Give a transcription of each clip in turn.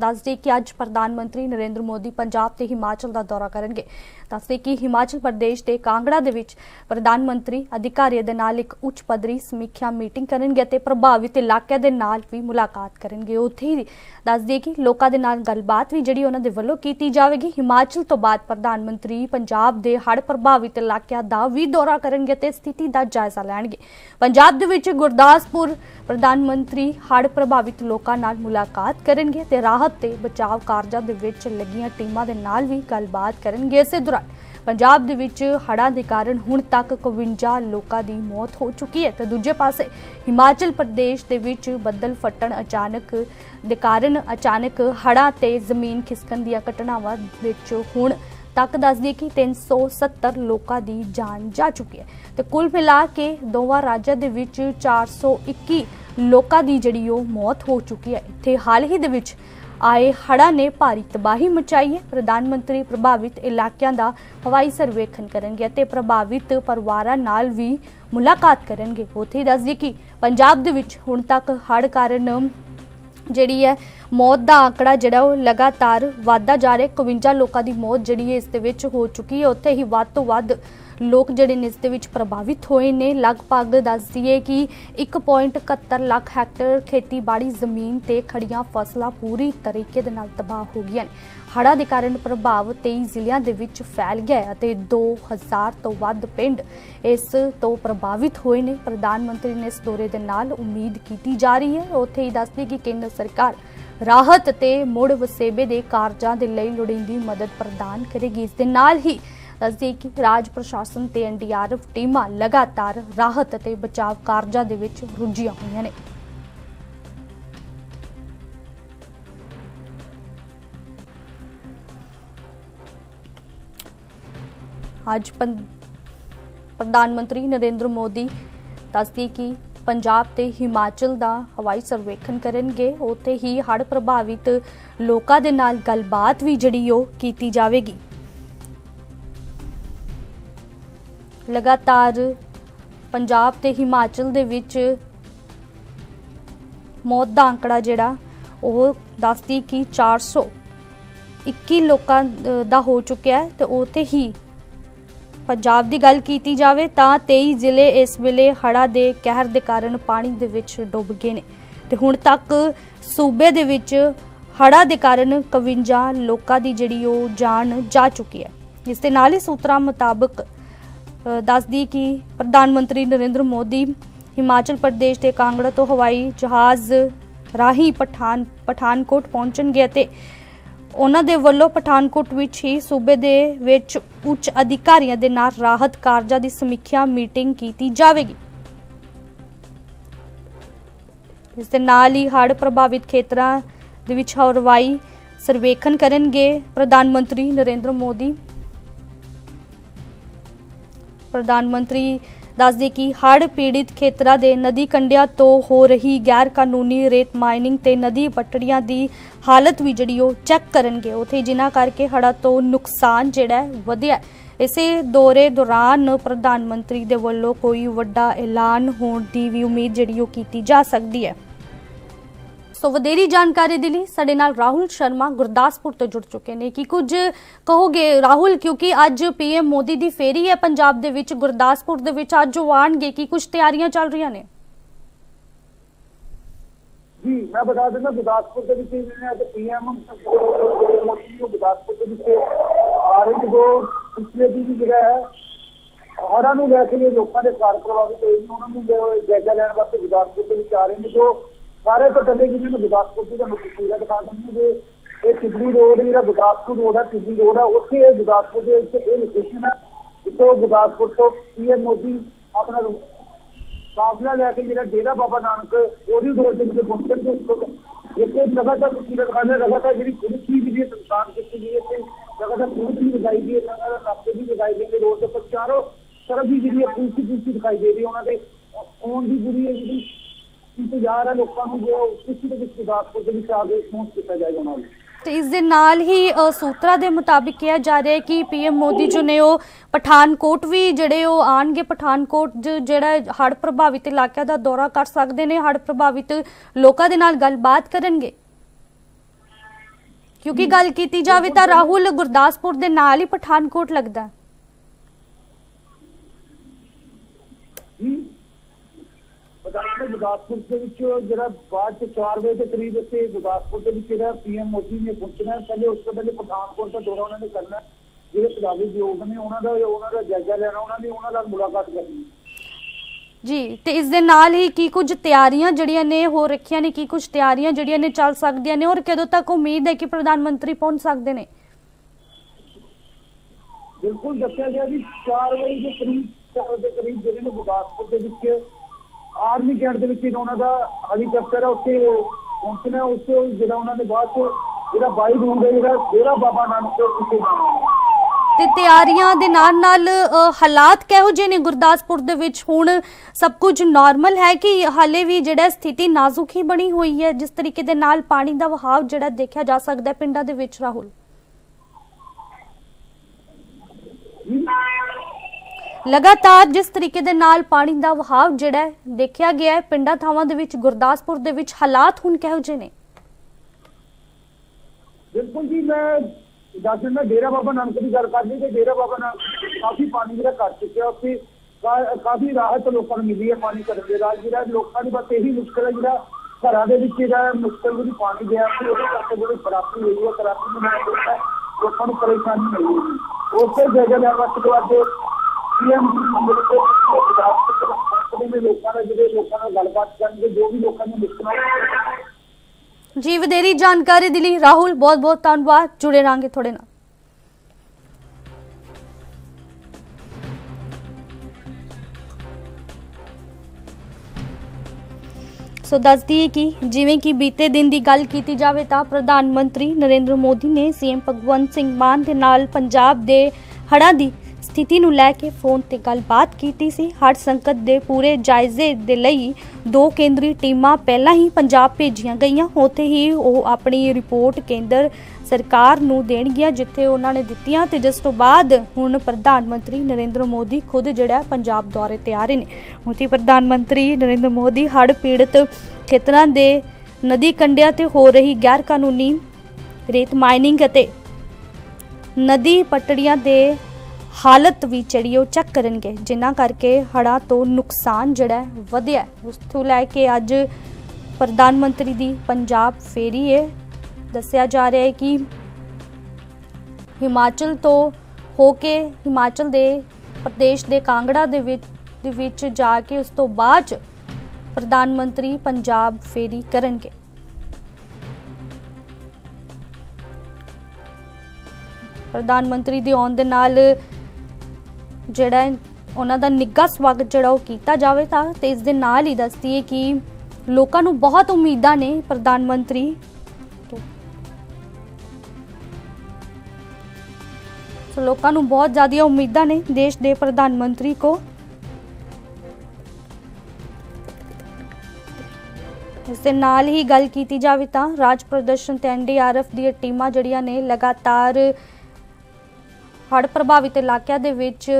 ਦੱਸਦੇ ਕਿ ਅੱਜ ਪ੍ਰਧਾਨ ਮੰਤਰੀ ਨਰਿੰਦਰ ਮੋਦੀ ਪੰਜਾਬ ਤੇ ਹਿਮਾਚਲ ਦਾ ਦੌਰਾ ਕਰਨਗੇ। ਦੱਸਦੇ ਕਿ ਹਿਮਾਚਲ ਪ੍ਰਦੇਸ਼ ਦੇ ਕਾਂਗੜਾ ਦੇ ਵਿੱਚ ਪ੍ਰਧਾਨ ਮੰਤਰੀ ਅਧਿਕਾਰੀਆਂ ਦੇ ਨਾਲ ਇੱਕ ਉੱਚ ਪੱਧਰੀ ਸਮੀਖਿਆ ਮੀਟਿੰਗ ਕਰਨਗੇ ਅਤੇ ਪ੍ਰਭਾਵਿਤ ਇਲਾਕਿਆਂ ਦੇ ਨਾਲ ਵੀ ਮੁਲਾਕਾਤ ਕਰਨਗੇ। ਉੱਥੇ ਹੀ ਦੱਸਦੇ ਕਿ ਲੋਕਾਂ ਦੇ ਨਾਲ ਗੱਲਬਾਤ ਵੀ ਜਿਹੜੀ ਉਹਨਾਂ ਦੇ ਵੱਲੋਂ ਕੀਤੀ ਜਾਵੇਗੀ। ਹਿਮਾਚਲ ਤੋਂ ਬਾਅਦ ਪ੍ਰਧਾਨ ਮੰਤਰੀ ਪੰਜਾਬ ਦੇ ਹੜ੍ਹ ਪ੍ਰਭਾਵਿਤ ਇਲਾਕਿਆਂ ਦਾ ਵੀ ਦੌਰਾ ਕਰਨਗੇ ਤੇ ਸਥਿਤੀ ਦਾ ਜਾਇਜ਼ਾ ਲੈਣਗੇ। ਪੰਜਾਬ ਦੇ ਵਿੱਚ ਗੁਰਦਾਸਪੁਰ ਪ੍ਰਧਾਨ ਮੰਤਰੀ ਹੜ੍ਹ ਪ੍ਰਭਾਵਿਤ ਲੋਕਾਂ ਨਾਲ ਮੁਲਾਕਾਤ ਕਰਨਗੇ ਤੇ ਰਾਹਤ ਤੇ ਬਚਾਅ ਕਾਰਜਾਂ ਦੇ ਵਿੱਚ ਲੱਗੀਆਂ ਟੀਮਾਂ ਦੇ ਨਾਲ ਵੀ ਗੱਲਬਾਤ ਕਰਨਗੇ ਇਸੇ ਦੌਰਾਨ। ਪੰਜਾਬ ਦੇ ਵਿੱਚ ਹੜ੍ਹਾਂ ਦੇ ਕਾਰਨ ਹੁਣ ਤੱਕ 51 ਲੋਕਾਂ ਦੀ ਮੌਤ ਹੋ ਚੁੱਕੀ ਹੈ ਤੇ ਦੂਜੇ ਪਾਸੇ ਹਿਮਾਚਲ ਪ੍ਰਦੇਸ਼ ਦੇ ਵਿੱਚ ਬੱਦਲ ਫਟਣ ਅਚਾਨਕ ਦੇ ਕਾਰਨ ਅਚਾਨਕ ਹੜ੍ਹਾਂ ਤੇ ਜ਼ਮੀਨ ਖਿਸਕਣ ਦੀਆਂ ਘਟਨਾਵਾਂ ਵਿੱਚ ਹੁਣ ਤੱਕ ਦੱਸਦੀ ਹੈ ਕਿ 370 ਲੋਕਾਂ ਦੀ ਜਾਨ ਜਾ ਚੁੱਕੀ ਹੈ ਤੇ ਕੁੱਲ ਮਿਲਾ ਕੇ ਦੋਵਾਂ ਰਾਜਾਂ ਦੇ ਵਿੱਚ 421 ਲੋਕਾਂ ਦੀ ਜਿਹੜੀ ਉਹ ਮੌਤ ਹੋ ਚੁੱਕੀ ਹੈ। ਇੱਥੇ ਹਾਲ ਹੀ ਦੇ ਵਿੱਚ ਆਏ ਹੜ੍ਹਾਂ ਨੇ ਭਾਰੀ ਤਬਾਹੀ ਮਚਾਈ ਹੈ। ਪ੍ਰਧਾਨ ਮੰਤਰੀ ਪ੍ਰਭਾਵਿਤ ਇਲਾਕਿਆਂ ਦਾ ਹਵਾਈ ਸਰਵੇਖਣ ਕਰਨਗੇ ਅਤੇ ਪ੍ਰਭਾਵਿਤ ਪਰਿਵਾਰਾਂ ਨਾਲ ਵੀ ਮੁਲਾਕਾਤ ਕਰਨਗੇ। ਉੱਥੇ ਹੀ ਦੱਸਦੀ ਕਿ ਪੰਜਾਬ ਦੇ ਵਿੱਚ ਹੁਣ ਤੱਕ ਹੜ੍ਹ ਕਾਰਨ ਜਿਹੜੀ ਹੈ ਮੌਤ ਦਾ ਆંકੜਾ ਜਿਹੜਾ ਉਹ ਲਗਾਤਾਰ ਵਧਦਾ ਜਾ ਰਿਹਾ 51 ਲੋਕਾਂ ਦੀ ਮੌਤ ਜਿਹੜੀ ਹੈ ਇਸ ਦੇ ਵਿੱਚ ਹੋ ਚੁੱਕੀ ਹੈ। ਉੱਥੇ ਹੀ ਵੱਧ ਤੋਂ ਵੱਧ ਲੋਕ ਜਿਹੜੇ ਨੇ ਇਸ ਦੇ ਵਿੱਚ ਪ੍ਰਭਾਵਿਤ ਹੋਏ ਨੇ। ਲਗਭਗ ਦੱਸ ਦਈਏ ਕਿ 1.71 ਲੱਖ ਹੈਕਟਰ ਖੇਤੀਬਾੜੀ ਜ਼ਮੀਨ ਤੇ ਖੜੀਆਂ ਫਸਲਾਂ ਪੂਰੀ ਤਰੀਕੇ ਦੇ ਨਾਲ ਤਬਾਹ ਹੋ ਗਈਆਂ ਨੇ। ਹੜ੍ਹਾਂ ਦੇ ਕਾਰਨ ਪ੍ਰਭਾਵ 23 ਜ਼ਿਲ੍ਹਿਆਂ ਦੇ ਵਿੱਚ ਫੈਲ ਗਿਆ ਹੈ ਅਤੇ 2000 ਤੋਂ ਵੱਧ ਪਿੰਡ ਇਸ ਤੋਂ ਪ੍ਰਭਾਵਿਤ ਹੋਏ ਨੇ। ਪ੍ਰਧਾਨ ਮੰਤਰੀ ਨੇ ਇਸ ਦੌਰੇ ਦੇ ਨਾਲ ਉਮੀਦ ਕੀਤੀ ਜਾ ਰਹੀ ਹੈ। ਉੱਥੇ ਹੀ ਦੱਸਦੇ ਕਿ ਕੇਂਦਰ ਸਰਕਾਰ ਰਾਹਤ ਤੇ ਮੁੜ ਵਸੇਬੇ ਦੇ ਕਾਰਜਾਂ ਦੇ ਲਈ ਲੋੜੀਂਦੀ ਮਦਦ ਪ੍ਰਦਾਨ ਕਰੇਗੀ। ਇਸ ਦੇ ਨਾਲ ਹੀ ਦੱਸਦੇ ਕਿ ਰਾਜ ਪ੍ਰਸ਼ਾਸਨ ਤੇ ਐਨਡੀਆਰਐਫ ਟੀਮਾਂ ਲਗਾਤਾਰ ਰਾਹਤ ਅਤੇ ਬਚਾਅ ਕਾਰਜਾਂ ਦੇ ਵਿੱਚ ਰੁੱਝੀਆਂ ਹੋਈਆਂ ਨੇ। ਅੱਜ ਪ੍ਰਧਾਨ ਮੰਤਰੀ ਨਰਿੰਦਰ ਮੋਦੀ ਦੱਸਦੀ ਕਿ ਪੰਜਾਬ ਤੇ ਹਿਮਾਚਲ ਦਾ ਹਵਾਈ ਸਰਵੇਖਣ ਕਰਨਗੇ। ਉੱਥੇ ਹੀ ਹੜ੍ਹ ਪ੍ਰਭਾਵਿਤ ਲੋਕਾਂ ਦੇ ਨਾਲ ਗੱਲਬਾਤ ਵੀ ਜਿਹੜੀ ਉਹ ਕੀਤੀ ਜਾਵੇਗੀ। ਲਗਾਤਾਰ ਪੰਜਾਬ ਤੇ ਹਿਮਾਚਲ ਦੇ ਵਿੱਚ ਮੌਤ ਦਾ ਅੰਕੜਾ ਜਿਹੜਾ, ਉਹ ਦੱਸਦੀ ਕਿ 421 ਲੋਕਾਂ ਦਾ ਹੋ ਚੁੱਕਿਆ ਹੈ ਤੇ ਉੱਥੇ ਹੀ ਪੰਜਾਬ ਦੀ ਗੱਲ ਕੀਤੀ ਜਾਵੇ ਤਾਂ 23 ਜ਼ਿਲ੍ਹੇ ਇਸ ਵੇਲੇ ਹੜ੍ਹਾਂ ਦੇ ਕਹਿਰ ਦੇ ਕਾਰਨ ਪਾਣੀ ਦੇ ਵਿੱਚ ਡੁੱਬ ਗਏ ਨੇ। ਤੇ ਹੁਣ ਤੱਕ ਸੂਬੇ ਦੇ ਵਿੱਚ ਹੜ੍ਹਾਂ ਦੇ ਕਾਰਨ 51 ਲੋਕਾਂ ਦੀ ਜਿਹੜੀ ਉਹ ਜਾਨ ਜਾ ਚੁੱਕੀ ਹੈ। ਇਸ ਦੇ ਨਾਲ ਹੀ ਸੂਤਰਾਂ ਮੁਤਾਬਕ ਦੱਸਦੀ ਕਿ ਪ੍ਰਧਾਨ ਮੰਤਰੀ ਨਰਿੰਦਰ ਮੋਦੀ ਹਿਮਾਚਲ ਪ੍ਰਦੇਸ਼ ਦੇ ਕਾਂਗੜਾ ਤੋਂ ਹਵਾਈ ਜਹਾਜ਼ ਰਾਹੀਂ ਪਠਾਨ ਪਠਾਨਕੋਟ ਪਹੁੰਚਣਗੇ ਅਤੇ ਉਹਨਾਂ ਦੇ ਵੱਲੋਂ ਪਠਾਨਕੋਟ ਵਿੱਚ ਹੀ ਸੂਬੇ ਦੇ ਵਿੱਚ ਉੱਚ ਅਧਿਕਾਰੀਆਂ ਦੇ ਨਾਲ ਰਾਹਤ ਕਾਰਜਾਂ ਦੀ ਸਮੀਖਿਆ ਮੀਟਿੰਗ ਕੀਤੀ ਜਾਵੇਗੀ। ਇਸ ਦੇ ਨਾਲ ਹੀ ਹੜ੍ਹ ਪ੍ਰਭਾਵਿਤ ਖੇਤਰਾਂ ਦੇ ਵਿੱਚ ਹਵਾਈ ਸਰਵੇਖਣ ਕਰਨਗੇ। ਪ੍ਰਧਾਨ ਮੰਤਰੀ ਨਰਿੰਦਰ ਮੋਦੀ ਪ੍ਰਧਾਨ ਮੰਤਰੀ ਦੱਸਦੇ ਕਿ ਹੜ੍ਹ ਪੀੜਿਤ ਖੇਤਰਾਂ ਦੇ ਨਦੀ ਕੰਢਿਆਂ ਤੋਂ ਹੋ ਰਹੀ ਗੈਰ ਕਾਨੂੰਨੀ ਰੇਤ ਮਾਈਨਿੰਗ ਤੇ ਨਦੀ ਪਟੜੀਆਂ ਦੀ ਹਾਲਤ ਵੀ ਜਿਹੜੀ ਉਹ ਚੈੱਕ ਕਰਨਗੇ। ਉਥੇ ਜਿਨ੍ਹਾਂ ਕਰਕੇ ਹੜ੍ਹਾਂ ਤੋਂ ਨੁਕਸਾਨ ਜਿਹੜਾ ਵਧਿਆ ਇਸੇ ਦੌਰੇ ਦੌਰਾਨ ਪ੍ਰਧਾਨ ਮੰਤਰੀ ਦੇ ਵੱਲੋਂ ਕੋਈ ਵੱਡਾ ਐਲਾਨ ਹੋਣ ਦੀ ਵੀ ਉਮੀਦ ਜਿਹੜੀ ਉਹ ਕੀਤੀ ਜਾ ਸਕਦੀ ਹੈ। ਸੋ ਵਧੇਰੀ ਜਾਣਕਾਰੀ ਦੇ ਲਈ ਸਾਡੇ ਨਾਲ ਰਾਹੁਲ ਸ਼ਰਮਾ ਗੁਰਦਾਸਪੁਰ ਤੋਂ ਜੁੜ ਚੁੱਕੇ ਨੇ। ਕੀ ਕੁਝ ਕਹੋਗੇ ਰਾਹੁਲ? ਕਿਉਂਕਿ ਅੱਜ ਪੀਐਮ ਮੋਦੀ ਦੀ ਫੇਰੀ ਹੈ ਪੰਜਾਬ ਦੇ ਵਿੱਚ, ਗੁਰਦਾਸਪੁਰ ਦੇ ਵਿੱਚ। ਅੱਜ ਉਹ ਆਣਗੇ ਕੀ ਕੁਝ ਤਿਆਰੀਆਂ ਚੱਲ ਰਹੀਆਂ ਨੇ? ਜੀ, ਮੈਂ ਬਤਾ ਦਿੰਦਾ, ਗੁਰਦਾਸਪੁਰ ਦੇ ਵਿੱਚ ਜਿਹੜੇ ਅੱਜ ਪੀਐਮ ਮੋਦੀ ਨੂੰ ਗੁਰਦਾਸਪੁਰ ਦੇ ਵਿੱਚ ਆ ਰਹੇ ਜੋ ਪਿਛਲੇ ਦੀ ਵੀ ਹੈ ਹੜ੍ਹਾਂ ਨੂੰ ਲੈ ਕੇ ਲੋਕਾਂ ਦੇ ਘਰ ਪ੍ਰਭਾਵਿਤ ਹੋਏ ਨੇ ਉਹਨਾਂ ਨੂੰ ਜਾਇਜ਼ਾ ਲੈਣ ਵਾਸਤੇ ਗੁਰਦਾਸਪੁਰ ਦੇ ਵਿੱਚ ਆ ਰਹੇ ਨੇ। ਜੋ ਸਾਰੇ ਤੋਂ ਪਹਿਲੇ ਜਿਹਨਾਂ ਨੂੰ ਗੁਰਦਾਸਪੁਰ ਦੀ ਤੁਹਾਨੂੰ ਤਸਵੀਰਾਂ ਦਿਖਾ ਦਿੰਦੇ ਨੇ। ਇਹ ਟਿੱਬੀ ਰੋਡ ਜਿਹੜਾ ਗੁਰਦਾਸਪੁਰ ਰੋਡ ਹੈ ਟਿੱਬੀ ਰੋਡ ਹੈ ਉੱਥੇ ਇਹ ਗੁਰਦਾਸਪੁਰ ਦੇ ਵਿੱਚ ਇਹ ਲੋਕੇਸ਼ਨ ਹੈ ਜਿੱਥੋਂ ਗੁਰਦਾਸਪੁਰ ਤੋਂ ਪੀਐਮ ਮੋਦੀ ਆਪਣਾ ਕਾਫਲਾ ਲੈ ਕੇ ਜਿਹੜਾ ਡੇਰਾ ਬਾਬਾ ਨਾਨਕ, ਉਹਦੀ ਰੋਡ ਦੇ ਵਿੱਚ ਪਹੁੰਚਣ ਦੇ ਉੱਪਰ ਇੱਥੇ ਲਗਾਤਾਰ ਤੁਸੀਂ ਲਗਾਤਾਰ ਲਗਾਤਾਰ ਜਿਹੜੀ ਪੁਲਿਸ ਦੀ ਜਿਹੜੀ ਸੰਸਾਰ ਕੀਤੀ ਗਈ ਹੈ ਲਗਾਤਾਰ ਪੁਲਿਸ ਵੀ ਲਗਾਈ ਗਈ ਹੈ ਲਗਾਤਾਰ ਨਾਕੇ ਵੀ ਲਗਾਈ ਗਈ ਰੋਡ ਦੇ ਉੱਪਰ ਚਾਰੋਂ ਤਰਫ ਦੀ ਜਿਹੜੀ ਹੈ ਪੁਲਿਸ ਦੀ ਦਿਖਾਈ ਦੇ ਰਹੀ ਉਹਨਾਂ ਦੇ। ਆਉਣ ਦੀ ਪੂਰੀ ਹੈ ਜਿਹੜੀ ਇੰਤਜ਼ਾਰ ਹੈ ਲੋਕਾਂ ਨੂੰ ਜੋ ਕਿਸੇ ਦੇ ਵਿੱਚ ਗੁਰਦਾਸਪੁਰ ਦੇ ਵਿੱਚ ਆ ਕੇ ਪਹੁੰਚ ਕੀਤਾ ਜਾਏਗਾ ਉਹਨਾਂ ਨੂੰ। ਤੇ ਇਸ ਦੇ ਨਾਲ ਹੀ ਸੂਤਰਾਂ ਦੇ ਮੁਤਾਬਿਕ ਕਿਹਾ ਜਾ ਰਿਹਾ ਹੈ ਕਿ ਪੀਐਮ ਮੋਦੀ ਜੋ ਨੇ ਉਹ ਪਠਾਨਕੋਟ ਵੀ ਜਿਹੜੇ ਉਹ ਆਣਗੇ ਪਠਾਨਕੋਟ ਜਿਹੜਾ ਹੜ੍ਹ ਪ੍ਰਭਾਵਿਤ ਇਲਾਕਿਆਂ ਦਾ ਦੌਰਾ ਕਰ ਸਕਦੇ ਨੇ ਹੜ੍ਹ ਪ੍ਰਭਾਵਿਤ ਲੋਕਾਂ ਦੇ ਨਾਲ ਗੱਲਬਾਤ ਕਰਨਗੇ। ਕਿਉਂਕਿ ਗੱਲ ਕੀਤੀ ਜਾਵੇ ਤਾਂ ਰਾਹੁਲ ਗੁਰਦਾਸਪੁਰ ਦੇ ਨਾਲ ਹੀ ਪਠਾਨਕੋਟ ਲੱਗਦਾ। ਹੈ। ਜੀ ਗੁਰਦਾਸਪੁਰ ਦੇ ਵਿੱਚ ਜਿਹੜਾ ਬਾਅਦ ਚ 4 ਵਜੇ ਦੇ ਕਰੀਬ ਇੱਥੇ ਗੁਰਦਾਸਪੁਰ ਦੇ ਵਿੱਚ ਜਿਹੜਾ ਪੀਐਮ ਮੋਦੀ ਨੇ ਪਹੁੰਚਣਾ। ਪਹਿਲੇ ਉਸ ਤੋਂ ਪਹਿਲੇ ਪਠਾਨਕੋਟ ਦਾ ਦੌਰਾ ਉਹਨਾਂ ਨੇ ਕਰਨਾ। ਜਿਹੜੇ ਪੰਜਾਬੀ ਯੋਗ ਨੇ ਉਹਨਾਂ ਦਾ ਉਹਨਾਂ ਦਾ ਜਾਇਜ਼ਾ ਲੈਣਾ ਉਹਨਾਂ ਦੀ ਉਹਨਾਂ ਨਾਲ ਮੁਲਾਕਾਤ ਕਰਨੀ। ਜੀ ਤੇ ਇਸ ਦੇ ਨਾਲ ਹੀ ਕੀ ਕੁਝ ਤਿਆਰੀਆਂ ਜਿਹੜੀਆਂ ਨੇ ਹੋ ਰੱਖੀਆਂ ਨੇ ਕੀ ਕੁਝ ਤਿਆਰੀਆਂ ਜਿਹੜੀਆਂ ਨੇ ਚੱਲ ਸਕਦੀਆਂ ਨੇ ਔਰ ਕਦੋਂ ਤੱਕ ਉਮੀਦ ਹੈ ਕਿ ਪ੍ਰਧਾਨ ਮੰਤਰੀ ਪਹੁੰਚ ਸਕਦੇ ਨੇ ਬਿਲਕੁਲ ਦੱਸਿਆ ਗਿਆ ਵੀ 4 ਵਜੇ ਦੇ ਕਰੀਬ 4 ਵਜੇ ਦੇ ਕਰੀਬ ਜਿਹੜੇ ਨੇ ਗੁਰਦਾਸਪੁਰ ਦੇ ਵਿੱਚ ਆਰਮੀ ਕੈਂਟ ਦੇ ਵਿੱਚ ਉਹਨਾਂ ਦਾ ਹੈਲੀਕਾਪਟਰ ਹੈ, ਉੱਥੇ ਪਹੁੰਚਣਾ ਉੱਥੇ ਜਿਹੜਾ ਉਹਨਾਂ ਨੇ ਬਾਅਦ ਚ ਜਿਹੜਾ ਬਾਈ ਰੂਮ ਹੈ ਜਿਹੜਾ ਡੇਰਾ ਬਾਬਾ ਨਾਨਕ ਦੇ ਉੱਤੇ ਜਾਣਾ ਤੇ ਤਿਆਰੀਆਂ ਦੇ ਨਾਲ ਨਾਲ ਹਾਲਾਤ ਕਿਹੋ ਜਿਹੇ ਨੇ ਗੁਰਦਾਸਪੁਰ ਦੇ ਵਿੱਚ? ਹੁਣ ਸਭ ਕੁਝ ਨਾਰਮਲ ਹੈ ਕਿ ਹਾਲੇ ਵੀ ਜਿਹੜਾ ਸਥਿਤੀ ਨਾਜ਼ੁਕ ਹੀ ਬਣੀ ਹੋਈ ਹੈ? ਜਿਸ ਤਰੀਕੇ ਦੇ ਨਾਲ ਪਾਣੀ ਦਾ ਵਹਾਅ ਜਿਹੜਾ ਦੇਖਿਆ ਜਾ ਸਕਦਾ ਹੈ ਪਿੰਡਾਂ ਦੇ ਵਿੱਚ, ਰਾਹੁਲ? ਲਗਾਤਾਰ ਜਿਸ ਤਰੀਕੇ ਦੇ ਨਾਲ ਪਾਣੀ ਦਾ ਵਹਾਅ ਜਿਹੜਾ ਦੇਖਿਆ ਗਿਆ ਹੈ, ਪਿੰਡਾਂ ਥਾਵਾਂ ਦੇ ਵਿੱਚ, ਗੁਰਦਾਸਪੁਰ ਦੇ ਵਿੱਚ ਹਾਲਾਤ ਹੁਣ ਕਿਹੋ ਜਿਹੇ ਨੇ? ਬਿਲਕੁਲ ਜੀ, ਮੈਂ ਦੱਸ ਦਿੰਦਾ, ਡੇਰਾ ਬਾਬਾ ਨਾਨਕ ਦੀ ਗੱਲ ਕਰਨੀ ਤੇ ਡੇਰਾ ਬਾਬਾ ਨਾਨਕ ਕਾਫੀ ਪਾਣੀ ਜਿਹੜਾ ਕਰ ਚੁੱਕਿਆ ਉੱਥੇ ਕਾਫੀ ਰਾਹਤ ਲੋਕਾਂ ਨੂੰ ਮਿਲੀ ਹੈ ਪਾਣੀ ਕਰਨ ਦੇ ਨਾਲ। ਜਿਹੜਾ ਲੋਕਾਂ ਦੀ ਬਸ ਇਹੀ ਮੁਸ਼ਕਲ ਹੈ, ਜਿਹੜਾ ਘਰਾਂ ਦੇ ਵਿੱਚ ਜਿਹੜਾ ਮੁਸ਼ਕਲ ਜਿਹੜੀ ਪਾਣੀ ਗਿਆ ਸੀ ਉਹਦੇ ਕਰਕੇ ਜਿਹੜੀ ਖਰਾਬੀ ਹੋਈ ਹੈ ਖਰਾਬੀ ਨੂੰ ਮੈਂ ਲੋਕਾਂ ਨੂੰ ਪਰੇਸ਼ਾਨੀ ਮਿਲੀ। ਹੈ ਉਸੇ ਜਗ੍ਹਾ ਦੇ ਵਕਤ ਤੋਂ ਅੱਜ ਲੋਕਾਂ ਦਾ ਜਿਹੜੇ ਲੋਕਾਂ ਨਾਲ ਗੱਲਬਾਤ ਕਰਨਗੇ, ਜੋ ਵੀ ਲੋਕਾਂ ਦੀਆਂ ਮੁਸ਼ਕਲਾਂ ਜੀ, ਵਧੇਰੀ ਜਾਣਕਾਰੀ ਦੇ ਲਈ ਰਾਹੁਲ, ਬਹੁਤ ਬਹੁਤ ਧੰਨਵਾਦ। ਜੁੜੇ ਰਾਂਗੇ ਤੁਹਾਡੇ ਨਾਲ। ਸੋ ਦੱਸ ਦਈਏ ਕਿ ਜਿਵੇਂ ਕਿ ਬੀਤੇ ਦਿਨ ਦੀ ਗੱਲ ਕੀਤੀ ਜਾਵੇ ਤਾਂ ਪ੍ਰਧਾਨ ਮੰਤਰੀ ਨਰਿੰਦਰ ਮੋਦੀ ਨੇ ਸੀਐਮ ਭਗਵੰਤ ਸਿੰਘ ਮਾਨ ਦੇ ਨਾਲ ਪੰਜਾਬ ਦੇ ਹੜ੍ਹਾਂ ਦੀ ਸਥਿਤੀ ਨੂੰ ਲੈ ਕੇ ਫੋਨ ਤੇ ਗੱਲਬਾਤ ਕੀਤੀ ਸੀ। ਹੜ੍ਹ ਸੰਕਟ ਦੇ ਪੂਰੇ ਜਾਇਜ਼ੇ ਦੇ ਲਈ ਦੋ ਕੇਂਦਰੀ ਟੀਮਾਂ ਪਹਿਲਾਂ ਹੀ ਪੰਜਾਬ ਭੇਜੀਆਂ ਗਈਆਂ। ਉੱਥੇ ਹੀ ਉਹ ਆਪਣੀ ਰਿਪੋਰਟ ਕੇਂਦਰ ਸਰਕਾਰ ਨੂੰ ਦੇਣਗੀਆਂ, ਜਿੱਥੇ ਉਹਨਾਂ ਨੇ ਦਿੱਤੀਆਂ ਤੇ ਜਿਸ ਤੋਂ ਬਾਅਦ ਹੁਣ ਪ੍ਰਧਾਨ ਮੰਤਰੀ ਨਰਿੰਦਰ ਮੋਦੀ ਖੁਦ ਜਿਹੜਾ ਪੰਜਾਬ ਦੌਰੇ ਤੇ ਆ ਰਹੇ ਨੇ। ਉੱਥੇ ਪ੍ਰਧਾਨ ਮੰਤਰੀ ਨਰਿੰਦਰ ਮੋਦੀ ਹੜ੍ਹ ਪੀੜਤ ਖੇਤਰਾਂ ਦੇ ਨਦੀ ਕੰਢਿਆਂ ਤੇ ਹੋ ਰਹੀ ਗੈਰ ਕਾਨੂੰਨੀ ਰੇਤ ਮਾਈਨਿੰਗ ਅਤੇ ਨਦੀ ਪਟੜੀਆਂ ਦੇ ਹਾਲਤ ਵੀ ਜਿਹੜੀ ਉਹ ਚੈੱਕ ਕਰਨਗੇ ਜਿਨ੍ਹਾਂ ਕਰਕੇ ਹੜ੍ਹਾਂ ਤੋਂ ਨੁਕਸਾਨ ਜਿਹੜਾ ਵਧਿਆ ਉਸ ਤੋਂ ਲੈ ਕੇ ਅੱਜ ਪ੍ਰਧਾਨ ਮੰਤਰੀ ਦੀ ਪੰਜਾਬ ਫੇਰੀ ਹੈ ਦੱਸਿਆ ਜਾ ਰਿਹਾ ਹੈ ਕਿ ਹਿਮਾਚਲ ਤੋਂ ਹੋ ਕੇ ਹਿਮਾਚਲ ਦੇ, ਪ੍ਰਦੇਸ਼ ਦੇ ਕਾਂਗੜਾ ਦੇ ਵਿੱਚ ਦੇ ਵਿੱਚ ਜਾ ਕੇ ਉਸ ਤੋਂ ਬਾਅਦ ਪ੍ਰਧਾਨ ਮੰਤਰੀ ਪੰਜਾਬ ਫੇਰੀ ਕਰਨਗੇ। ਪ੍ਰਧਾਨ ਮੰਤਰੀ ਦੇ ਆਉਣ ਦੇ ਨਾਲ ਜਿਹੜਾ ਉਹਨਾਂ ਦਾ ਨਿੱਘਾ ਸਵਾਗਤ ਜਿਹੜਾ ਉਹ ਕੀਤਾ ਜਾਵੇ ਤਾਂ, ਤੇ ਇਸ ਦੇ ਨਾਲ ਹੀ ਦੱਸਦੀ ਹੈ ਕਿ ਲੋਕਾਂ ਨੂੰ ਬਹੁਤ ਉਮੀਦਾਂ ਨੇ ਪ੍ਰਧਾਨ ਮੰਤਰੀ। ਸੋ ਲੋਕਾਂ ਨੂੰ ਬਹੁਤ ਜ਼ਿਆਦੀਆਂ ਉਮੀਦਾਂ ਨੇ ਦੇਸ਼ ਦੇ ਪ੍ਰਧਾਨ ਮੰਤਰੀ ਕੋ। ਇਸ ਦੇ ਨਾਲ ਹੀ ਗੱਲ ਕੀਤੀ ਜਾਵੇ ਤਾਂ, ਰਾਜ ਪ੍ਰਦਰਸ਼ਨ ਤੇ ਐਨਡੀਆਰਐਫ ਦੀਆਂ ਟੀਮਾਂ ਜਿਹੜੀਆਂ ਨੇ ਲਗਾਤਾਰ ਹੜ੍ਹ ਪ੍ਰਭਾਵਿਤ ਇਲਾਕਿਆਂ ਦੇ ਵਿੱਚ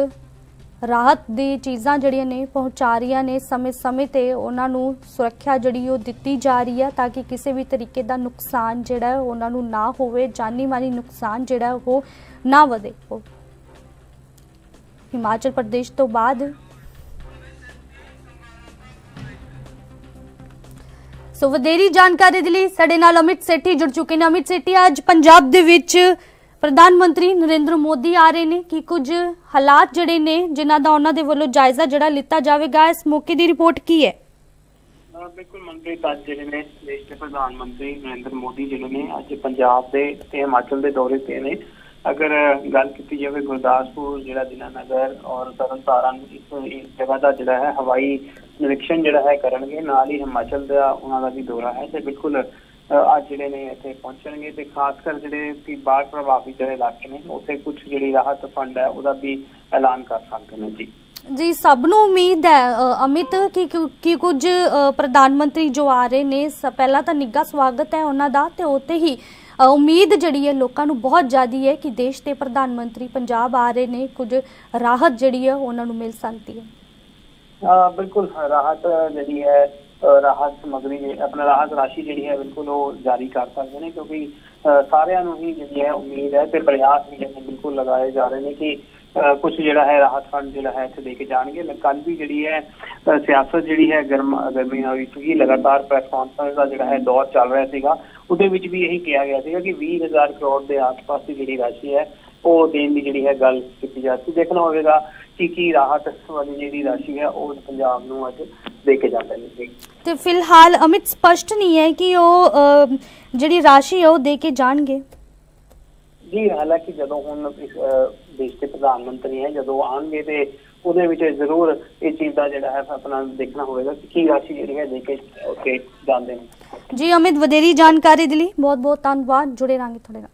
ਰਾਹਤ ਦੀ ਚੀਜ਼ਾਂ ਜਿਹੜੀਆਂ ਨੇ ਪਹੁੰਚਾ ਰਹੀਆਂ ਨੇ, ਸਮੇਂ-ਸਮੇਂ ਤੇ ਉਹਨਾਂ ਨੂੰ ਸੁਰੱਖਿਆ ਜਿਹੜੀ ਉਹ ਦਿੱਤੀ ਜਾ ਰਹੀ ਹੈ ਤਾਂ ਕਿ ਕਿਸੇ ਵੀ ਤਰੀਕੇ ਦਾ ਨੁਕਸਾਨ ਜਿਹੜਾ ਉਹਨਾਂ ਨੂੰ ਨਾ ਹੋਵੇ ਜਾਨੀ ਮਾਨੀ ਨੁਕਸਾਨ ਜਿਹੜਾ ਉਹ ਨਾ ਵਧੇ। ਹਿਮਾਚਲ ਪ੍ਰਦੇਸ਼ ਤੋਂ ਬਾਅਦ ਸੋ ਵਧੇਰੀ ਜਾਣਕਾਰੀ ਦੇ ਲਈ ਸਾਡੇ ਨਾਲ ਅਮਿਤ ਸੇਠੀ ਜੁੜ ਚੁੱਕੇ ਨੇ। ਅਮਿਤ ਸੇਠੀ, ਅੱਜ ਪੰਜਾਬ ਦੇ ਵਿੱਚ ਪ੍ਰਧਾਨ ਮੰਤਰੀ ਨਰਿੰਦਰ ਮੋਦੀ ਆ ਰਹੇ ਨੇ ਕਿ ਕੁਝ ਹਾਲਾਤ ਜਿਹੜੇ ਨੇ, ਜਿਨ੍ਹਾਂ ਦਾ ਉਹਨਾਂ ਦੇ ਵੱਲੋਂ ਜਾਇਜ਼ਾ ਜਿਹੜਾ ਲਿੱਤਾ ਜਾਵੇਗਾ, ਇਸ ਮੌਕੇ ਦੀ ਰਿਪੋਰਟ ਕੀ ਹੈ? ਬਿਲਕੁਲ ਮਨਪ੍ਰੀਤ ਅੱਜ ਜਿਹੜੇ ਨੇ, ਦੇਸ਼ ਦੇ ਪ੍ਰਧਾਨ ਮੰਤਰੀ ਨਰਿੰਦਰ ਮੋਦੀ ਜਿਹੜੇ ਨੇ, ਅੱਜ ਪੰਜਾਬ ਦੇ ਤੇ ਹਿਮਾਚਲ ਦੇ ਦੌਰੇ ਤੇ ਨੇ। ਅਗਰ ਗੱਲ ਕੀਤੀ ਜਾਵੇ ਗੁਰਦਾਸਪੁਰ, ਜਿਹੜਾ ਦਿਨਾਨਗਰ ਔਰ ਤਰਨਤਾਰਨ ਇਸ ਜਗ੍ਹਾ ਦਾ ਜਿਹੜਾ ਹੈ, ਹਵਾਈ ਨਿਰੀਖਣ ਜਿਹੜਾ ਹੈ ਕਰਨਗੇ, ਨਾਲ ਹੀ ਹਿਮਾਚਲ ਦਾ ਉਹਨਾਂ ਦਾ ਵੀ ਦੌਰਾ ਹੈ ਤੇ ਬਿਲਕੁਲ ਅੱਜ ਜਿਹੜੇ ਨੇ ਇੱਥੇ ਪਹੁੰਚਣਗੇ ਤੇ ਖਾਸ ਕਰ ਜਿਹੜੇ ਕਿ ਬਾੜ ਪ੍ਰਭਾਵਿਤ ਜਿਹੜੇ ਇਲਾਕੇ ਨੇ ਉੱਥੇ ਕੁਝ ਜਿਹੜੀ ਰਾਹਤ ਫੰਡ ਹੈ ਉਹਦਾ ਵੀ ਐਲਾਨ ਕਰ ਸਕਦੇ ਨੇ ਜੀ। ਜੀ ਸਭ ਨੂੰ ਉਮੀਦ ਹੈ ਅਮਿਤ ਕਿ ਕਿ- ਕੁਝ ਪ੍ਰਧਾਨ ਮੰਤਰੀ ਜੋ ਆ ਰਹੇ ਨੇ ਪਹਿਲਾਂ ਤਾਂ ਨਿੱਘਾ ਸਵਾਗਤ ਹੈ ਉਹਨਾਂ ਦਾ ਤੇ ਉੱਤੇ ਹੀ ਉਮੀਦ ਜਿਹੜੀ ਹੈ ਲੋਕਾਂ ਨੂੰ ਬਹੁਤ ਜ਼ਿਆਦੀ ਹੈ ਕਿ ਦੇਸ਼ ਦੇ ਪ੍ਰਧਾਨ ਮੰਤਰੀ ਪੰਜਾਬ ਆ ਰਹੇ ਨੇ ਕੁਝ ਰਾਹਤ ਜਿਹੜੀ ਹੈ ਉਹਨਾਂ ਨੂੰ ਮਿਲ ਸਕਦੀ ਹੈ। ਬਿਲਕੁਲ ਰਾਹਤ ਜਿਹੜੀ ਹੈ ਰਾਹਤ ਸਮਗਰੀ ਆਪਣਾ ਰਾਹਤ ਰਾਸ਼ੀ ਜਿਹੜੀ ਹੈ ਬਿਲਕੁਲ ਉਹ ਜਾਰੀ ਕਰ ਸਕਦੇ ਨੇ ਕਿਉਂਕਿ ਸਾਰਿਆਂ ਨੂੰ ਹੀ ਜਿਹੜੀ ਹੈ ਉਮੀਦ ਹੈ ਤੇ ਪ੍ਰਯਾਸ ਵੀ ਜਿਹੜੇ ਬਿਲਕੁਲ ਲਗਾਏ ਜਾ ਰਹੇ ਨੇ ਕਿ ਕੁਝ ਜਿਹੜਾ ਹੈ ਰਾਹਤ ਫੰਡ ਜਿਹੜਾ ਹੈ ਇੱਥੇ ਦੇ ਕੇ ਜਾਣਗੇ। ਕੱਲ ਵੀ ਜਿਹੜੀ ਹੈ ਸਿਆਸਤ ਜਿਹੜੀ ਹੈ ਗਰਮ, ਗਰਮੀ ਹੋਈ ਸੀਗੀ। ਲਗਾਤਾਰ ਪ੍ਰੈਸ ਕਾਨਫਰੰਸ ਦਾ ਜਿਹੜਾ ਹੈ ਦੌਰ ਚੱਲ ਰਿਹਾ ਸੀਗਾ। ਉਹਦੇ ਵਿੱਚ ਵੀ ਇਹੀ ਕਿਹਾ ਗਿਆ ਸੀਗਾ ਕਿ 20000 ਕਰੋੜ ਦੇ ਆਸ-ਪਾਸ ਦੀ ਜਿਹੜੀ ਰਾਸ਼ੀ ਹੈ, ਉਹ ਦੇਣ ਦੀ ਜਿਹੜੀ ਹੈ ਗੱਲ ਕੀਤੀ ਜਾ ਰਹੀ ਦੇਖਣਾ ਹੋਵੇਗਾ ਕਿ ਕੀ ਰਾਹਤ ਵਾਲੀ ਜਿਹੜੀ ਰਾਸ਼ੀ ਹੈ ਉਹ ਪੰਜਾਬ ਨੂੰ ਅੱਜ ਦੇ ਕੇ ਜਾਂਦੇ ਨੇ ਤੇ ਫਿਲਹਾਲ ਅਮਿਤ ਸਪਸ਼ਟ ਨਹੀਂ ਹੈ ਕਿ ਉਹ ਜਿਹੜੀ ਰਾਸ਼ੀ ਹੈ ਉਹ ਦੇ ਕੇ ਜਾਣਗੇ? ਜੀ ਹਾਲਾਂਕਿ ਜਦੋਂ ਹੁਣ ਦੇਸ਼ ਦੇ ਪ੍ਰਧਾਨ ਮੰਤਰੀ ਹੈ ਜਦੋਂ ਆਉਣਗੇ ਤੇ ਉਹਦੇ ਵਿੱਚ ਜ਼ਰੂਰ ਇਹ ਚੀਜ਼ ਦਾ ਜਿਹੜਾ ਹੈ ਆਪਣਾ ਦੇਖਣਾ ਹੋਵੇਗਾ ਕਿ ਕੀ ਰਾਸ਼ੀ ਜਿਹੜੀ ਹੈ ਦੇ ਕੇ ਉੱਥੇ ਜਾਂਦੇ ਨੇ। ਜੀ ਅਮਿਤ ਵਧੇਰੀ ਜਾਣਕਾਰੀ ਦੇ ਲਈ ਬਹੁਤ ਬਹੁਤ ਧੰਨਵਾਦ। ਜੁੜੇ ਰਾਂਗੇ ਤੁਹਾਡੇ ਨਾਲ।